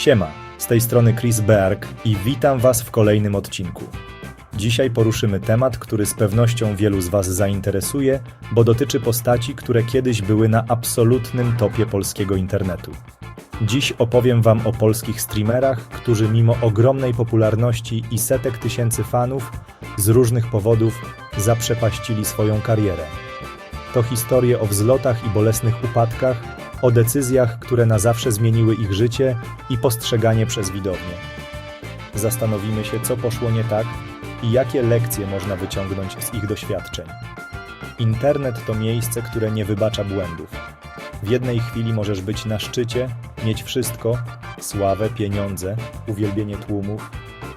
Siema, z tej strony Chris Berg i witam Was w kolejnym odcinku. Dzisiaj poruszymy temat, który z pewnością wielu z Was zainteresuje, bo dotyczy postaci, które kiedyś były na absolutnym topie polskiego internetu. Dziś opowiem Wam o polskich streamerach, którzy mimo ogromnej popularności i setek tysięcy fanów z różnych powodów zaprzepaścili swoją karierę. To historie o wzlotach i bolesnych upadkach, o decyzjach, które na zawsze zmieniły ich życie i postrzeganie przez widownię. Zastanowimy się, co poszło nie tak i jakie lekcje można wyciągnąć z ich doświadczeń. Internet to miejsce, które nie wybacza błędów. W jednej chwili możesz być na szczycie, mieć wszystko sławę, pieniądze, uwielbienie tłumów,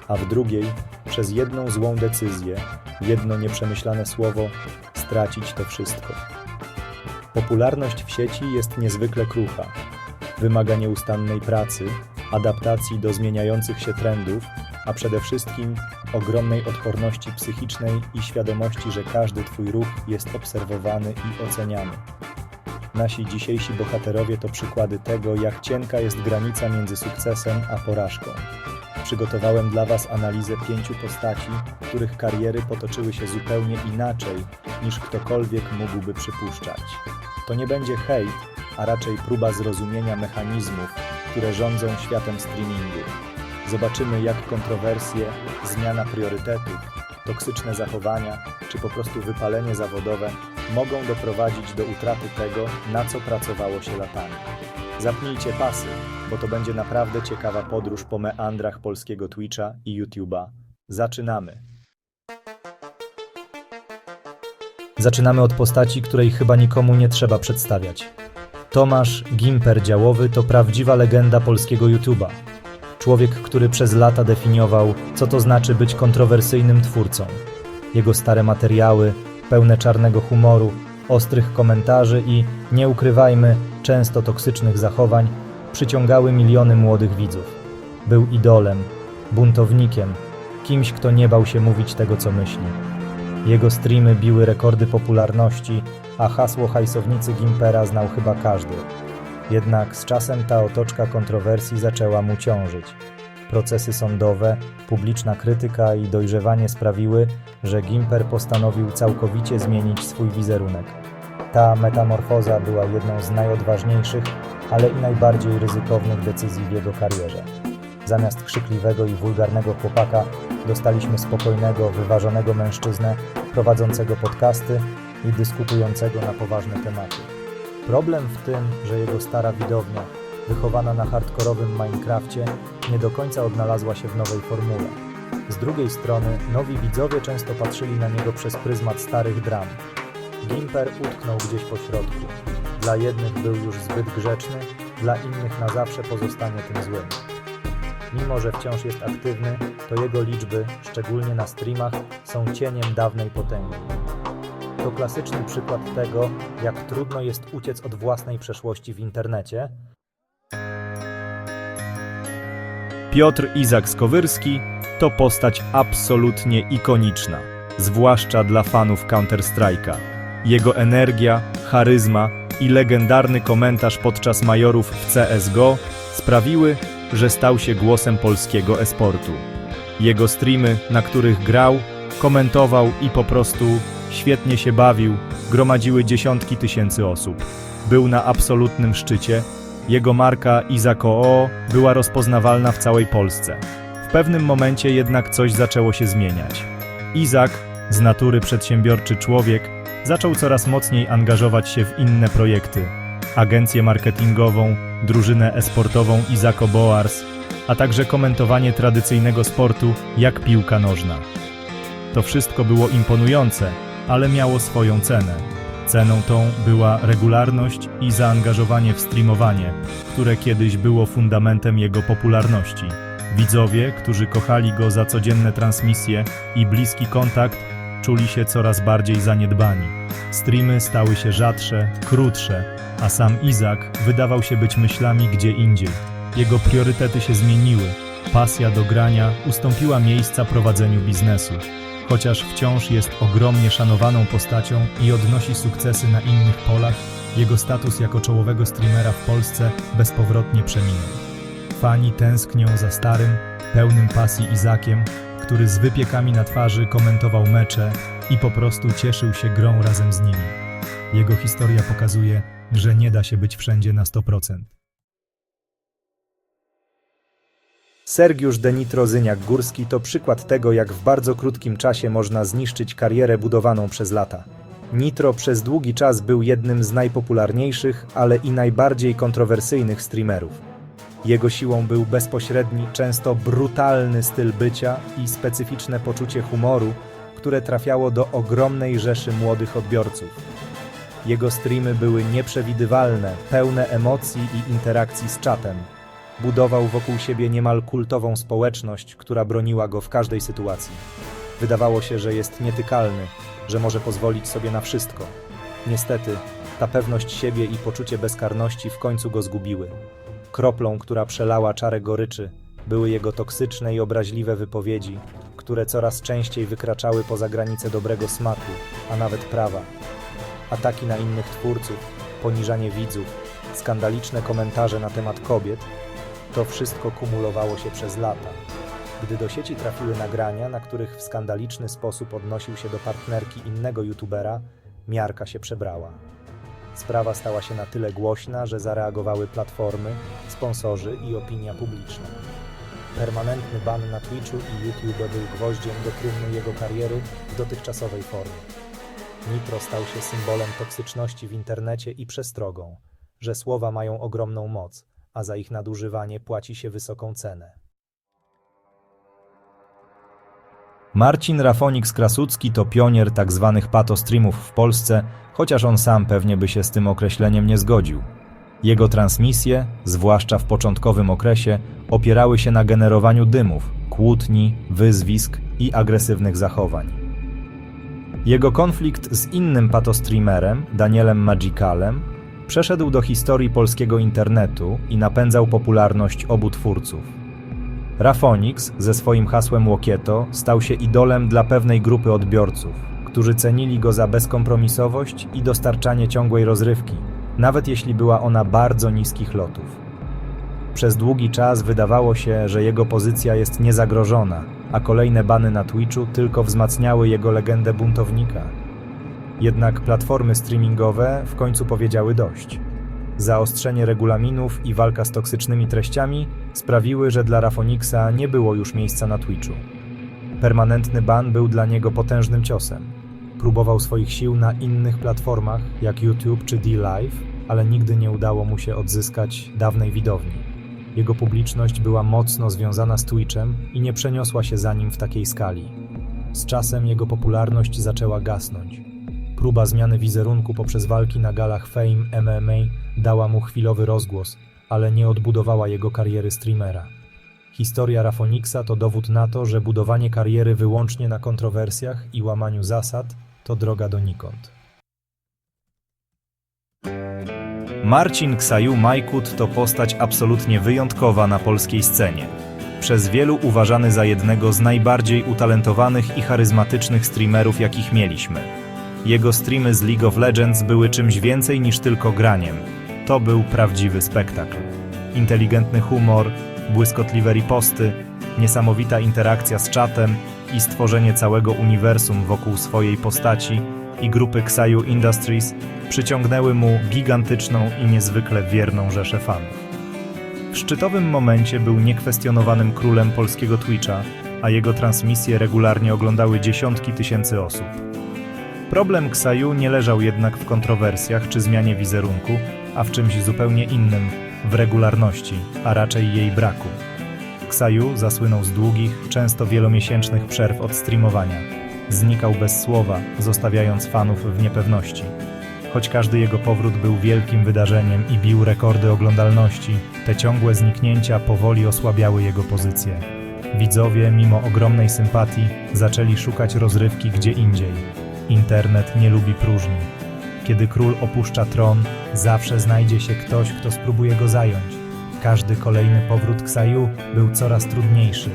a w drugiej, przez jedną złą decyzję, jedno nieprzemyślane słowo, stracić to wszystko. Popularność w sieci jest niezwykle krucha. Wymaga nieustannej pracy, adaptacji do zmieniających się trendów, a przede wszystkim ogromnej odporności psychicznej i świadomości, że każdy Twój ruch jest obserwowany i oceniany. Nasi dzisiejsi bohaterowie to przykłady tego, jak cienka jest granica między sukcesem a porażką. Przygotowałem dla Was analizę pięciu postaci, których kariery potoczyły się zupełnie inaczej niż ktokolwiek mógłby przypuszczać. To nie będzie hejt, a raczej próba zrozumienia mechanizmów, które rządzą światem streamingu. Zobaczymy, jak kontrowersje, zmiana priorytetów, toksyczne zachowania czy po prostu wypalenie zawodowe mogą doprowadzić do utraty tego, na co pracowało się latami. Zapnijcie pasy, bo to będzie naprawdę ciekawa podróż po meandrach polskiego Twitcha i YouTube'a. Zaczynamy! Zaczynamy od postaci, której chyba nikomu nie trzeba przedstawiać. Tomasz Gimper Działowy to prawdziwa legenda polskiego YouTube'a. Człowiek, który przez lata definiował, co to znaczy być kontrowersyjnym twórcą. Jego stare materiały, pełne czarnego humoru, ostrych komentarzy i, nie ukrywajmy, często toksycznych zachowań, przyciągały miliony młodych widzów. Był idolem, buntownikiem, kimś, kto nie bał się mówić tego, co myśli. Jego streamy biły rekordy popularności, a hasło hajsownicy Gimpera znał chyba każdy. Jednak z czasem ta otoczka kontrowersji zaczęła mu ciążyć. Procesy sądowe, publiczna krytyka i dojrzewanie sprawiły, że Gimper postanowił całkowicie zmienić swój wizerunek. Ta metamorfoza była jedną z najodważniejszych, ale i najbardziej ryzykownych decyzji w jego karierze. Zamiast krzykliwego i wulgarnego chłopaka dostaliśmy spokojnego, wyważonego mężczyznę prowadzącego podcasty i dyskutującego na poważne tematy. Problem w tym, że jego stara widownia, wychowana na hardkorowym Minecrafcie, nie do końca odnalazła się w nowej formule. Z drugiej strony, nowi widzowie często patrzyli na niego przez pryzmat starych dram. Gimper utknął gdzieś po środku. Dla jednych był już zbyt grzeczny, dla innych na zawsze pozostanie tym złym. Mimo, że wciąż jest aktywny, to jego liczby, szczególnie na streamach, są cieniem dawnej potęgi. To klasyczny przykład tego, jak trudno jest uciec od własnej przeszłości w internecie. Piotr Izak Skowyrski to postać absolutnie ikoniczna, zwłaszcza dla fanów Counter-Strike'a. Jego energia, charyzma i legendarny komentarz podczas majorów w CSGO sprawiły, że stał się głosem polskiego esportu. Jego streamy, na których grał, komentował i po prostu świetnie się bawił, gromadziły dziesiątki tysięcy osób. Był na absolutnym szczycie. Jego marka Izako była rozpoznawalna w całej Polsce. W pewnym momencie jednak coś zaczęło się zmieniać. Izak, z natury przedsiębiorczy człowiek, zaczął coraz mocniej angażować się w inne projekty. Agencję marketingową, drużynę esportową Izako Boars, a także komentowanie tradycyjnego sportu jak piłka nożna. To wszystko było imponujące, ale miało swoją cenę. Ceną tą była regularność i zaangażowanie w streamowanie, które kiedyś było fundamentem jego popularności. Widzowie, którzy kochali go za codzienne transmisje i bliski kontakt, czuli się coraz bardziej zaniedbani. Streamy stały się rzadsze, krótsze, a sam Izak wydawał się być myślami gdzie indziej. Jego priorytety się zmieniły. Pasja do grania ustąpiła miejsca prowadzeniu biznesu. Chociaż wciąż jest ogromnie szanowaną postacią i odnosi sukcesy na innych polach, jego status jako czołowego streamera w Polsce bezpowrotnie przeminął. Fani tęsknią za starym, pełnym pasji Izakiem, który z wypiekami na twarzy komentował mecze i po prostu cieszył się grą razem z nimi. Jego historia pokazuje, że nie da się być wszędzie na 100%. Sergiusz Denitro Zyniak-Górski to przykład tego, jak w bardzo krótkim czasie można zniszczyć karierę budowaną przez lata. Nitro przez długi czas był jednym z najpopularniejszych, ale i najbardziej kontrowersyjnych streamerów. Jego siłą był bezpośredni, często brutalny styl bycia i specyficzne poczucie humoru, które trafiało do ogromnej rzeszy młodych odbiorców. Jego streamy były nieprzewidywalne, pełne emocji i interakcji z czatem. Budował wokół siebie niemal kultową społeczność, która broniła go w każdej sytuacji. Wydawało się, że jest nietykalny, że może pozwolić sobie na wszystko. Niestety, ta pewność siebie i poczucie bezkarności w końcu go zgubiły. Kroplą, która przelała czarę goryczy, były jego toksyczne i obraźliwe wypowiedzi, które coraz częściej wykraczały poza granice dobrego smaku, a nawet prawa. Ataki na innych twórców, poniżanie widzów, skandaliczne komentarze na temat kobiet to wszystko kumulowało się przez lata. Gdy do sieci trafiły nagrania, na których w skandaliczny sposób odnosił się do partnerki innego youtubera, miarka się przebrała. Sprawa stała się na tyle głośna, że zareagowały platformy, sponsorzy i opinia publiczna. Permanentny ban na Twitchu i YouTube był gwoździem do trumny jego kariery w dotychczasowej formie. Nitro stał się symbolem toksyczności w internecie i przestrogą, że słowa mają ogromną moc, a za ich nadużywanie płaci się wysoką cenę. Marcin Rafoniks-Krasucki to pionier tzw. patostreamów w Polsce, chociaż on sam pewnie by się z tym określeniem nie zgodził. Jego transmisje, zwłaszcza w początkowym okresie, opierały się na generowaniu dymów, kłótni, wyzwisk i agresywnych zachowań. Jego konflikt z innym patostreamerem, Danielem Magicalem, przeszedł do historii polskiego internetu i napędzał popularność obu twórców. Rafonix ze swoim hasłem Łokieto stał się idolem dla pewnej grupy odbiorców, którzy cenili go za bezkompromisowość i dostarczanie ciągłej rozrywki, nawet jeśli była ona bardzo niskich lotów. Przez długi czas wydawało się, że jego pozycja jest niezagrożona, a kolejne bany na Twitchu tylko wzmacniały jego legendę buntownika. Jednak platformy streamingowe w końcu powiedziały dość. Zaostrzenie regulaminów i walka z toksycznymi treściami sprawiły, że dla Rafoniksa nie było już miejsca na Twitchu. Permanentny ban był dla niego potężnym ciosem. Próbował swoich sił na innych platformach, jak YouTube czy D-Live, ale nigdy nie udało mu się odzyskać dawnej widowni. Jego publiczność była mocno związana z Twitchem i nie przeniosła się za nim w takiej skali. Z czasem jego popularność zaczęła gasnąć. Próba zmiany wizerunku poprzez walki na galach Fame MMA dała mu chwilowy rozgłos, ale nie odbudowała jego kariery streamera. Historia Rafoniksa to dowód na to, że budowanie kariery wyłącznie na kontrowersjach i łamaniu zasad to droga donikąd. Marcin Ksaju Majkut to postać absolutnie wyjątkowa na polskiej scenie. Przez wielu uważany za jednego z najbardziej utalentowanych i charyzmatycznych streamerów, jakich mieliśmy. Jego streamy z League of Legends były czymś więcej niż tylko graniem. To był prawdziwy spektakl. Inteligentny humor, błyskotliwe riposty, niesamowita interakcja z czatem i stworzenie całego uniwersum wokół swojej postaci i grupy Xaju Industries przyciągnęły mu gigantyczną i niezwykle wierną rzeszę fanów. W szczytowym momencie był niekwestionowanym królem polskiego Twitcha, a jego transmisje regularnie oglądały dziesiątki tysięcy osób. Problem Ksaju nie leżał jednak w kontrowersjach czy zmianie wizerunku, a w czymś zupełnie innym w regularności, a raczej jej braku. Ksaju zasłynął z długich, często wielomiesięcznych przerw od streamowania. Znikał bez słowa, zostawiając fanów w niepewności. Choć każdy jego powrót był wielkim wydarzeniem i bił rekordy oglądalności, te ciągłe zniknięcia powoli osłabiały jego pozycję. Widzowie, mimo ogromnej sympatii, zaczęli szukać rozrywki gdzie indziej. Internet nie lubi próżni. Kiedy król opuszcza tron, zawsze znajdzie się ktoś, kto spróbuje go zająć. Każdy kolejny powrót Ksaju był coraz trudniejszy.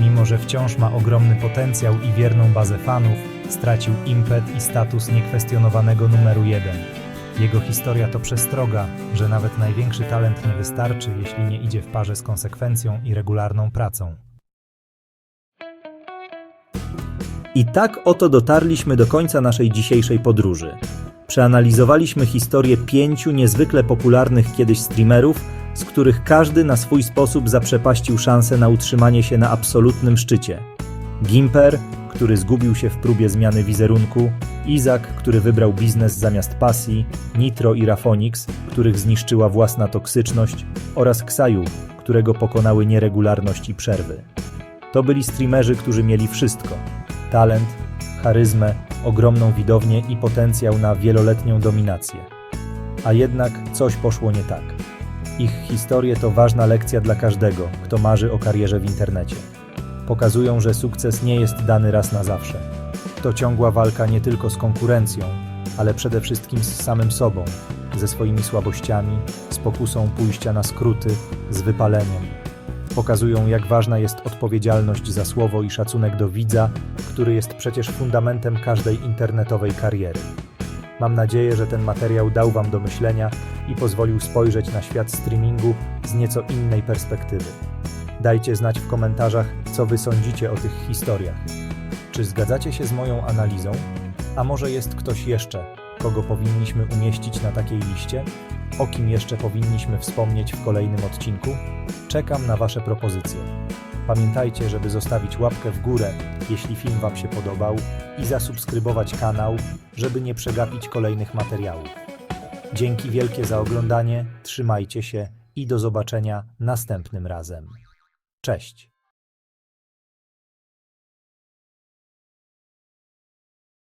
Mimo, że wciąż ma ogromny potencjał i wierną bazę fanów, stracił impet i status niekwestionowanego numeru jeden. Jego historia to przestroga, że nawet największy talent nie wystarczy, jeśli nie idzie w parze z konsekwencją i regularną pracą. I tak oto dotarliśmy do końca naszej dzisiejszej podróży. Przeanalizowaliśmy historię pięciu niezwykle popularnych kiedyś streamerów, z których każdy na swój sposób zaprzepaścił szansę na utrzymanie się na absolutnym szczycie. Gimper, który zgubił się w próbie zmiany wizerunku, Izak, który wybrał biznes zamiast pasji, Nitro i Rafonix, których zniszczyła własna toksyczność oraz Ksaju, którego pokonały nieregularność i przerwy. To byli streamerzy, którzy mieli wszystko: talent, charyzmę, ogromną widownię i potencjał na wieloletnią dominację. A jednak coś poszło nie tak. Ich historie to ważna lekcja dla każdego, kto marzy o karierze w internecie. Pokazują, że sukces nie jest dany raz na zawsze. To ciągła walka nie tylko z konkurencją, ale przede wszystkim z samym sobą, ze swoimi słabościami, z pokusą pójścia na skróty, z wypaleniem. Pokazują, jak ważna jest odpowiedzialność za słowo i szacunek do widza, który jest przecież fundamentem każdej internetowej kariery. Mam nadzieję, że ten materiał dał Wam do myślenia i pozwolił spojrzeć na świat streamingu z nieco innej perspektywy. Dajcie znać w komentarzach, co Wy sądzicie o tych historiach. Czy zgadzacie się z moją analizą? A może jest ktoś jeszcze, kogo powinniśmy umieścić na takiej liście? O kim jeszcze powinniśmy wspomnieć w kolejnym odcinku? Czekam na Wasze propozycje. Pamiętajcie, żeby zostawić łapkę w górę, jeśli film Wam się podobał i zasubskrybować kanał, żeby nie przegapić kolejnych materiałów. Dzięki wielkie za oglądanie, trzymajcie się i do zobaczenia następnym razem. Cześć!